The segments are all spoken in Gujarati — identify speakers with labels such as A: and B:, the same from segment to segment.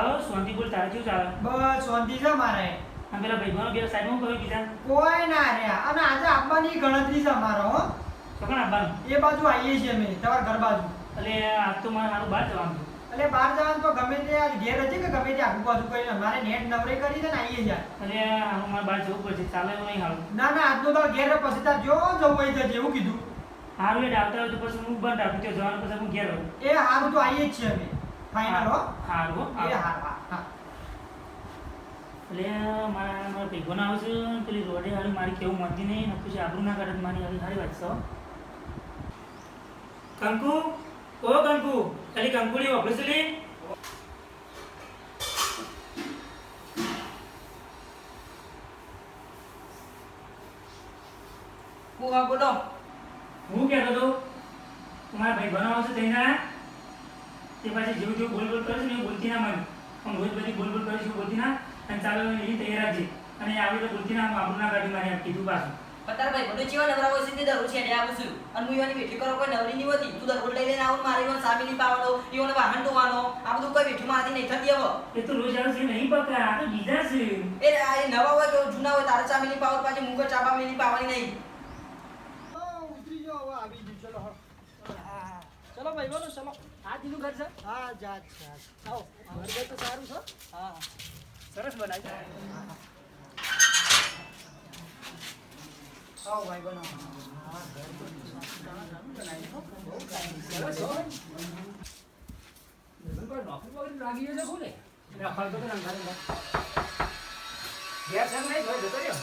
A: હા
B: શાંતિ
A: બોલ તારે કેવું ચાલે?
B: બસ શાંતિ છે મારે.
A: અને પેલા ભાઈ બે સાહેબ હું કહ્યું કીધા?
B: કોઈ ના રહ્યા. અને આજે આપવાની ગણતરી છે અમારો હો.
A: સગણ આપવાનું
B: એ બાજુ આવીએ છીએ અમે તમારા ઘર બાજુ.
A: એટલે આજ તો મારે મારું બહાર જવાનું
B: એટલે બહાર જવાનું તો ગમે તે આજ ઘેર હતી કે ગમે તે આગુ બાજુ કરીને. મારે નેટ નવરે કરી છે ને આવીએ છીએ
A: એટલે મારે બહાર જવું પડશે. ચાલે એવું નહીં હાલ
B: ના ના આજનો તાર ઘેર પછી તાર જો જવું હોય જજે એવું કીધું.
A: હારું એટલે આવતા હોય તો પછી હું બંધ રાખું. ત્યાં જવાનું પછી હું ઘેર રહું.
B: એ હારું તો આવીએ જ છીએ અમે. ફાઇનલ હો?
A: હારું
B: એ હા હા.
A: એટલે મારા મારા ભેગોના આવશે પેલી રોડે હારી મારી કેવું મળતી નહીં ને પછી આબરૂ ના કરે મારી હારી સારી વાત છો કંકુ? ઓ કંકુ ખાલી કંકુડી વાપરે છે લે?
C: હું હા બોલો.
A: હું કહેતો હતો તમારા ભાઈ બનો આવશે તેના? તે પાછી જેવું જેવું બોલ બોલ કરે છે ને બોલતી ના મને. પણ રોજ બધી બોલ બોલ કરે છે બોલતી ના અને ચાલો એ તૈયાર રાખજે અને આવી તો બોલતી ના આપણું ના કાઢી મારી કીધું પાછું.
C: પતાર ભાઈ બધું ચેવા નવરા હોય છે દરરોજ છે આવું છું અને હું ઈવાની બેઠી કરો કોઈ નવરી નહીં હોતી. તું દરરોજ લઈ લઈને આવું મારી ઈવન સામી પાવાનો ઈઓને વાહન ધોવાનો આ બધું કોઈ બેઠું મારાથી નહીં થતી હવે.
A: એ તો રોજ આવે છે નહીં પકડા આ તો બીજા છે.
C: એ આ નવા હોય કે જૂના હોય તારે સામી પાવર પાછી મુકો ચાપા મેલી પાવાની નહીં
B: ઉતરી જાઓ હવે આવી ગયું ચલો હા. હા
D: ચલો ભાઈવાનો બોલો ચલો. આ જીનું ઘર છે?
B: હા જાત જાત.
D: આવો. ઘર ઘર તો સારું છે.
B: હા.
D: સરસ બનાવી
B: આવો ભાઈ બનાવો
D: સરસ હો. નોકરી વગર લાગી ગયો છે. તો. ઘેર છે નહીં ઘરે જતો રહ્યો?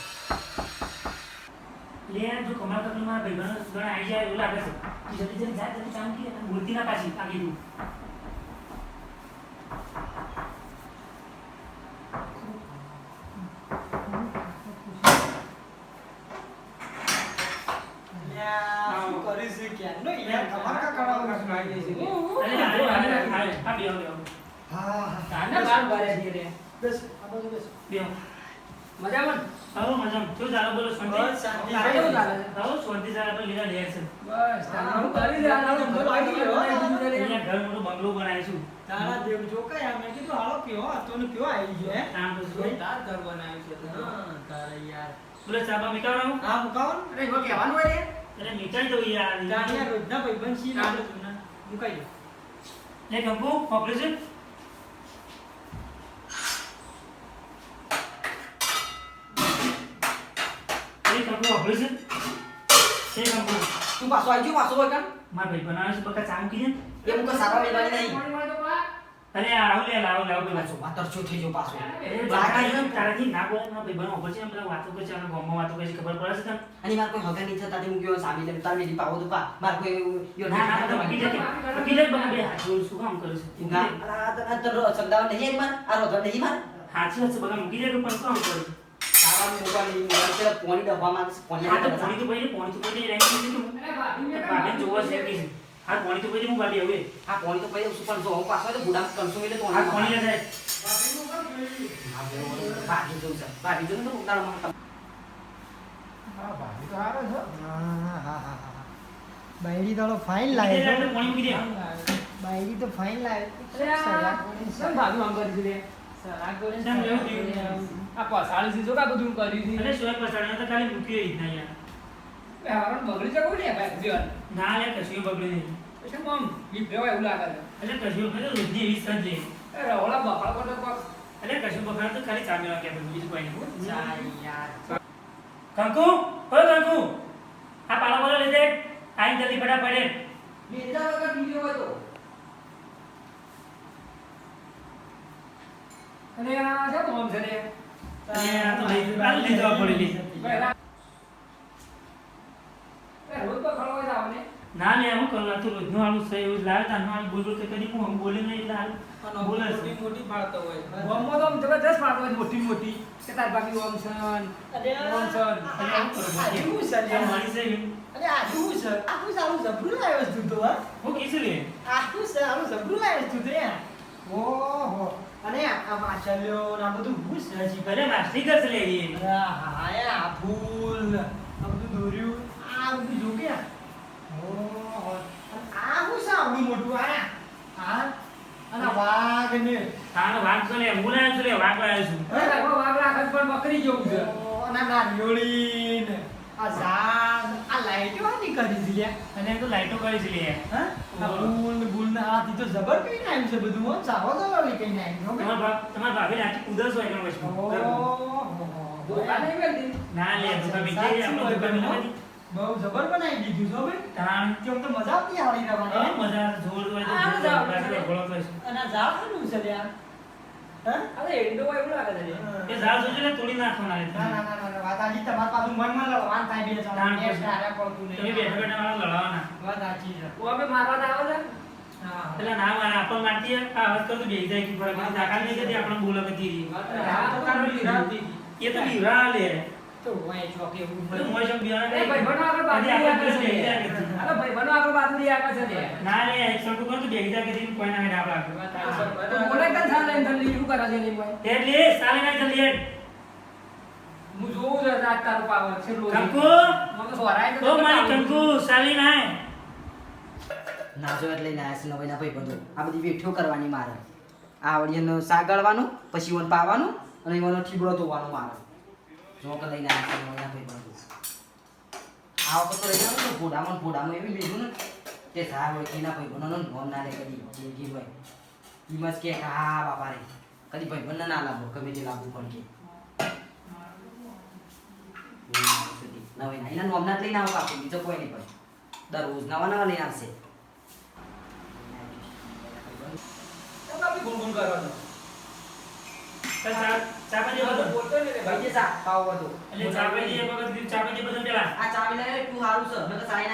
A: લે જો કમળા કપડી માં ભાઈ બનો ઘણા આવી જાય એવું લાગે છે. જલ્દી જલ્દી જાય જલ્દી કરી અને બોલતી ના પાછી આ કીધું
D: મજામાં?
A: સારું મજામાં. શું ચાલે? બોલો શાંતિ?
B: બસ શાંતિ.
D: તારે કેવું ચાલે?
A: સારું? શાંતિ ચાલે આપણે લીલા લેર છે.
D: બસ તારું કરી દે આ ધંધો આવી ગયો.
A: અહીંયા ઘર મોટો બંગલો બનાવીશું
B: તારા દેવ જો કયા મેં કીધું હાલો કયો ને કયો આવી ગયો હે?
A: કામ કરશું
D: તાર ઘર બનાવ્યું છે તો.
B: તારા યાર.
A: બોલે ચાબા મીકાવાનું
B: હા મુકાવો
D: અરે એમાં કહેવાનું હોય રે
A: અરે મિટાઈ દો યાર.
B: તારા રોજના ભાઈબંધ છીએ ના. મુકાઈ દો.
A: લે કંકુ ઓપરેશન એ કંકુ ઓપરેશન એ કંકુ
C: તું પાછો આવી ગયો પાછો હોય કામ
A: મારા ભાઈ બનાવે છે બકા ચામ કીધે
C: એ મુકો સાપા મેળવાની નહીં.
A: અરે આવો લે લાવો લાવો પેલા
C: પાછો. વાતર છો થઈ જો પાછો.
A: બાકા તારાથી ના બોલે મારા ભાઈ બનો પછી પેલા વાતો કરે છે ગોમમાં વાતો કરે છે ખબર પડે છે તને?
C: અને મારે કોઈ હગા નહીં થતા તે મૂક્યો સામી લે તાર મેલી પાવો તો પા માર કોઈ યો
A: ના ના તો મૂકી દે મૂકી દે બકા બે હાથ શું કામ કરું છું?
C: ના આ તો સગદાવા નહીં માર આ રોધવા નહીં માર.
A: હાથ છે બકા મૂકી દે પણ કામ કરું? છું
C: પોણી
A: હા તો પોણી તો પડી પોણી તો પડી રાખી દીધું
D: અરે ભાભી મેં
A: છે કે હા પોણી તો પડી હું ભાભી હવે
C: આ પોણી તો પછી શું જો હું પાછો તો બુડા કંસો એટલે તો
A: હા પોણી લે જાય?
C: ભાગી જવું છે ભાગી જવું તો ઉતાળવામાં
D: હા ભાભી તો હારો છે.
B: હા, હા, હા, હા, હા. બાયડી તો ફાઇન
A: લાગે દે પોણી મૂકી દે.
B: બાયડી તો ફાઇન
D: લાગે. ભાભી છે સલાહ કરીને આ પસાડી છે જો કા બધું કર્યું
A: અરે સોય પસાડ્યો તો ખાલી મૂકી રીતના યાર.
D: એ બગડી જાય કોઈ ને ભાઈ જીવન
A: ના લે કશું બગડે નહીં.
D: પછી આમ બીક એવું લાગે છે.
A: એટલે કશું બગડે રોજની એવી સજ લે
D: બફાળ
A: એટલે કશું બગડે તો ખાલી ચામી પછી બીજું કોઈ નહીં.
C: યાર.
A: કંકુ ઓ કંકુ. આ પાલો બોલો લીધે. આઈ જલ્દી પડે.
C: બેટા વગર બીજો હતો
D: અને આ છે તો આમ છે
A: અને તો લઈ જવા
D: એ રોજ બફાળ હોય છે આવને
A: ના લે હું કરું આ તો રોજનું આલું છે એવું લાવે તાનું આલું બોલ બોલ કદી હું બોલે નહીં એટલે હાલું બોલે છે.
D: ગોમમાં તો આમ પાડતો હોય મોટી મોટી કે તાર બાકી ઓમ છે ઓમ
A: અરે આવું કરો મારી છે.
B: અરે સારું જબરું લાવ્યો છે તું હા
A: કીધું લે
B: આખું સારું જબરું લાવ્યો છે તું ઓહો. અને આખા માછલીઓ ના બધું હું
A: સજી કરે માસી કસ
B: લેવી હા આ ફૂલ આ બધું દોર્યું. આ બધું જો કે આ. હું
A: સાવડું મોટું આ? હા? અને વાઘ ને. તારો વાઘ તો લે હું લાવ્યો છું લે વાઘ લાવ્યો છું.
D: હે? વાઘ રાખત પણ બકરી જેવું છે.
B: અને નારિયોળી ને. આ ઝાડ આ લાઈટો ની કરી છે
A: અને તો લાઈટો કરી છે લે
B: હા? આ બુલ ને હાથી તો જબર કઈ નાખ્યું છે બધું હો. ચાવો તો લઈ કઈ નાખ્યું હો.
A: તમારા ભાભી આખી કુદરત હોય એનો
D: મળતી?
A: ના લે બીજી છે, આપણે.
B: બહુ જબર બનાવી દીધું છો ભાઈ
A: તાણ.
B: કેમ તો મજા આવતી હારી
A: હા,
B: રહેવાની
A: મજા જોર હોય તો
D: આ
A: જોર,
D: જાવ,
A: તો છે.
B: અને
D: અરે એંડો હોય એવું લાગે છે.
A: એ ઝાડ જોજો ને તોડી નાખવાના
B: ના ના ના ના, ના. વાત સાચી તમારા પાછું મનમાં લડવાન થાય બે જણા.
A: તાણ
B: બે
A: પછી.
B: સ્ટારે
A: તમે બેઠા બેઠા મારા લડાવાના.
B: વાત સાચી છે.
D: ઓ અમે મારવા તો આવે છે?
B: હા.
A: એટલે ના મારા આપણને મારતી આ કરતો બેસી જાય. કે નહીં. કરતી, આપણને બોલે
B: તો લીધું.
A: એ તો બીવરા લે
B: તો હોય ચોકે એવું
A: એટલે મોય બિયારણ
D: ભાઈ બનો આગળ બાજુ
A: કદી આપણે
D: આગળ
A: બેસી
D: છે
A: જાય કરતી.
D: અરે ભાઈ બનો આગળ બાજુ આગળ છે
A: ના એક કર તો કોઈ ના
D: તો બોલે સાલ કરે છે નહીં ભાઈ
A: સાલે ના જલ્દી
D: હું જોઉં છું રાત તારો પાવર છે લોહી.
A: કંકુ,
D: મને સોરાય
A: ઓ મારી કંકુ, સાલી નાય.
C: નાસો એટલે નાસ નવાઈના ભાઈ બધું. આ બધી વેઠ્યો કરવાની મારે. આ વળીને સાગળવાનું પછી ઓન પાવાનું અને એનો ઠીબડો ધોવાનો મારે. જોક લઈને આવ્યા છે નવાઈના ભાઈ બધું આ વખત તો રહી જાવ ફોડામાં ફોડામાં એવી લીધું ને સાહેબ હોય એના ભાઈ બનો ફોન ના લે, કદી જે ભાઈ, ઈ મસ્ત કે, હા બાપા રે. કદી ભાઈ બંને ના લાવો ગમે તે લાવવું પણ કે. નવાઈ ના, એના નોમના જ લઈને આવો કાપી બીજો કોઈ નહીં ભાઈ. દરરોજ નવા નવા લઈને આવશે.
D: ગુણગુણ કરો છો
A: ચાલ, ચા- ચા પાણી દે બધું.
D: બોલતો ને
C: ભાઈ સા પાવ બધું
A: એટલે વખત બધું પેલા.
C: આ ચાવી તું હારું છે સાઈ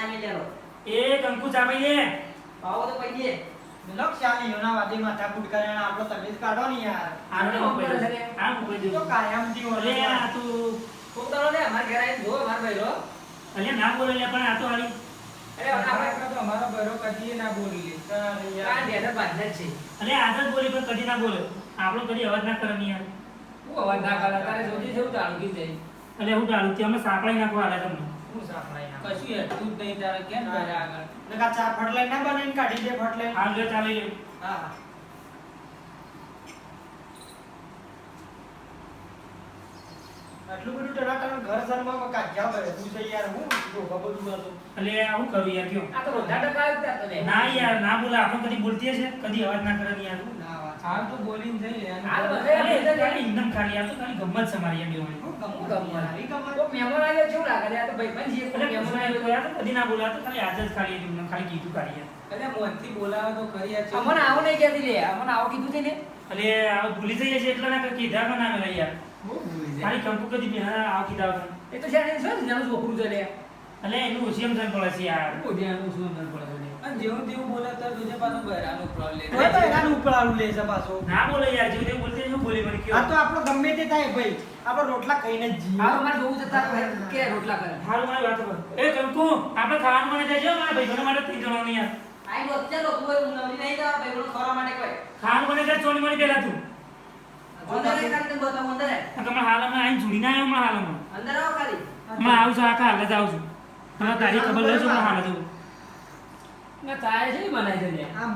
A: એ. કંકુ
C: પાવ તો પઈ દે
B: આપણો કાઢો યાર.
A: આને.
D: છે
A: દે.
B: તો
A: આ તું
D: અમારા ઘરે આવીને જો અમારા ભાઈરો
A: અલે ના બોલે લે પણ આ તો
D: અરે આપણે અમારા ભાઈરો કદી ના બોલી. લે કાન બેઠા બાંધે જ છે.
A: અલે આદત બોલી પણ કદી ના બોલે. આપણો કદી અવાજ ના કરે નહીં યાર
D: હું અવાજ ના કરે તારે જોજી જેવું ચાલુ કી જાય
A: એટલે હું ચાલુ ત્યાં અમે સાંકળાઈ નાખવા આલે તમને
B: હું સાંકળાઈ ના.
D: કશું હેઠું જ નહીં તારે કેમ કરે આગળ
B: નકર ચા ફટલાઈ ના બનાવીને કાઢી દે ફટલાઈ.
A: હાલ જો ચાલી લે
B: હા હા. આટલું બધું ટનાટન ઘર સરમાં કાઢ્યા હોય. તું છે યાર હું ડોકા બધું આ તો.
A: અલે હું કરું યાર કયો
D: આ તો રોધા ટકા જ તને
A: ના યાર ના બોલે આપણે કદી બોલતી હશે કદી અવાજ ના કરે યાર.
D: હાલ તો બોલીને થઈ હાલ
A: અરે
D: બધે
A: ખાલી એકદમ ખાલી આ તો ખાલી ગમત છે મારી.
B: હું ગમું? ગમત.
D: તો આવ્યો કેવું લાગે? આ તો ભાઈ છીએ, કોઈ
A: અલે
D: મહેમાન
A: કશું
D: આવ્યો
A: તો કદી ના બોલે ખાલી આજ જ ખાલી કીધું ખાલી
E: અરે મોનથી બોલાવો તો આ
D: અમને આવો નહીં કહેતી લે. અમને આવો કીધું છે ને.
A: અલે આ ભૂલી જઈએ છે એટલે ના કીધા પણ ના મેળા યાર. ખાલી કંકુ કદી બી હા આવ કીધા
D: એ તો છે ને શું છોકરું છે લે.
A: અલે એનું ઓછી સમજણ પડે છે યાર.
D: બહુ ધ્યાનનું શું અંદર પડે છે.
E: અને જેવું તેવું બોલે તો દુજે પાછું બહેરાનો problem.
B: લે. તો એનાનું ઉપરાળું લે છે પાછો.
A: ના બોલે યાર જેવું તેવું બોલતે શું બોલી મને કયો.
B: આ તો આપણો ગમે તે થાય ભાઈ. આપણે રોટલા ખાઈને જ જીવીએ.
D: હાલો મારે જોવું છે તારા કે રોટલા કરે.
A: હારું મારી વાત કર એ કંકુ આપણે ખાવાનું મને દેજો મારા ભાઈબંધો માટે થઈ જવાનું યાર.
C: આઈ બોલ ચાલો કોઈ એ નવરી નહીં તો ભાઈ બોલો ખોરા માટે કોઈ.
A: ખાવાનું મને દે ચોલી મને પેલા તું.
C: અંદર આય કાંતે બતાવ અંદર
A: તમારા હાલમાં આઈને જોડીને આવ્યો હમણાં હાલમાં.
C: અંદર આવો ખાલી.
A: હમણાં આવું છું આખા હાલ જ આવું તારી ખબર હાલ
D: ના છે બનાય છે
B: આમ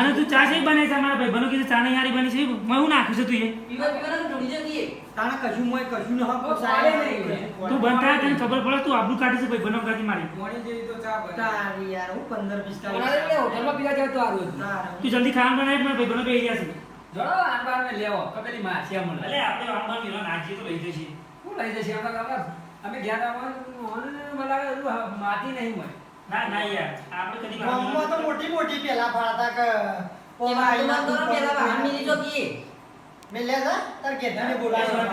A: અને તું ચા છે બનાવી છે? મારા ભાઈબંધો કીધું ચા નહીં હારી બની છે. મેં હું નાખ્યું છે તું એ?
C: પીવા પીવાના તો જતી
B: તાણે કશું મોય કશું ન હક
D: તો ચાલે નહીં.
A: તું બંધ તને ખબર પડે તું આબરૂ કાઢી છે ભાઈબંધો કાઢી મારી.
E: મોડી જેવી તો ચા બને.
B: યાર હું પંદર
D: બનાવે. લે હોટલમાં પીવા તો હતું.
A: તું જલ્દી ખાવાનું મારા ગયા છે.
D: જોડો આંબાર લેવો. માં છે અમને
A: અલે આપણે નાખીએ તો લઈ
D: લઈ જશે અમે ગયા હતા મને મને લાગે એટલું નહીં હોય.
A: ના ના યાર આપણે કદી
B: ગામમાં તો મોટી મોટી પેલા ફાળતા કે
C: તો મિલી.
B: મેલ્યા તા તાર ઘેરને બોલાવ્યો.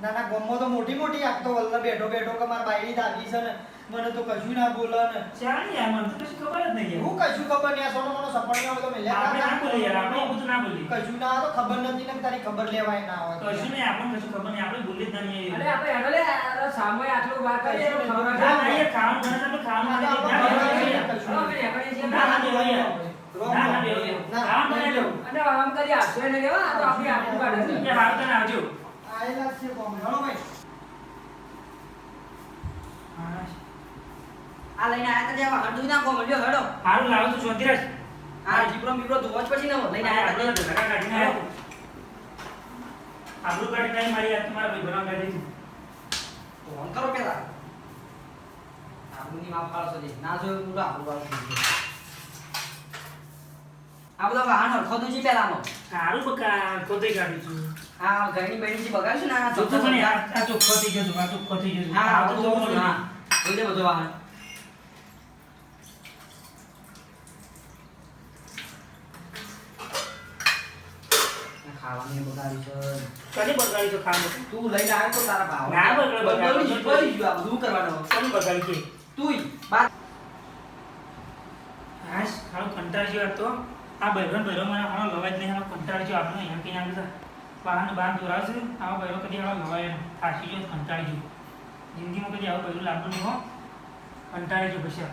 B: ના ના ગામમાં તો મોટી મોટી આખતો વલ્લ બેઠો બેઠો કે મારા બાયડી દાદી છે ને. મને તો કશું ના બોલે ને ચાલ યાર મને તો કશું ખબર જ નહીં હું કશું ખબર નહીં આ સોનો મોનો સપનિયા બધો મેલ્યા બોલી કશું ના તો ખબર નથી ને તારી ખબર લેવાય ના હોય કશું
D: અરે આપણે હેડો લે સામે આટલું વાત કરીએ તો ખબર ના નહીં કામ કરે તો કામ
A: ના, ના, યાર. ના, ના.
B: ના,
D: આમ કરી આપશો એને લેવા આ તો આપણી આટલું કાઢે છે
B: આયેલા જ છે ગામ. હેલો ભાઈ
C: આ લઈને આયા તા જ્યાં વાહન ના નાખો, મળ્યો હેડો.
A: હારું લાવું છું શાંતિ રાખ
C: આ જીબડો બીબડો ધોવો જ પછી ને લઈને આયા તા.
A: ધોકા કાઢીને. આબરૂ કાઢી કાઈ મારી હાથ તમારા ભાઈ બનાવ કાઢી.
C: ફોન કરો પેલા આબરૂની માફ પાડશો નહીં. ના જોયું પૂરા આબરૂ વાળું. આ બધા વાહન હરખો તો છે પેલામાં
A: હારું બકા ખોટી કાઢી છું
C: આ ઘણી બહેની જી બગાડશું ને આ
A: ચોખ્ખો તો આ આ થઈ ગયો આ ચોખ્ખો થઈ ગયો
C: હા
A: આ
C: આ
A: તો જોવું
C: બધું વાહન ખાવાનું એ છે
A: બગાડી તો ખાવાનું?
C: તું લઈને આવ્યો તો તારા ભાવ
A: ના બગડે, બગડે.
C: બગડી ગયું, બગડી ગયું. આ બધું કરવાનું
A: કોની બગાડી છે? હાશ, આ. બૈરો મને હાલો લવાય જ નહીં, હાલો કંટાળી ગયો આપણે અહીંયા કઈ આગળ બહાર બહાર દોરાવશે આવો બૈરો કદી હાલો લવાય. થાકી ગયો કંટાળી ગયો જિંદગીમાં કદી આવો બૈરો લાગુ નહીં હો કંટાળી ગયો પછી.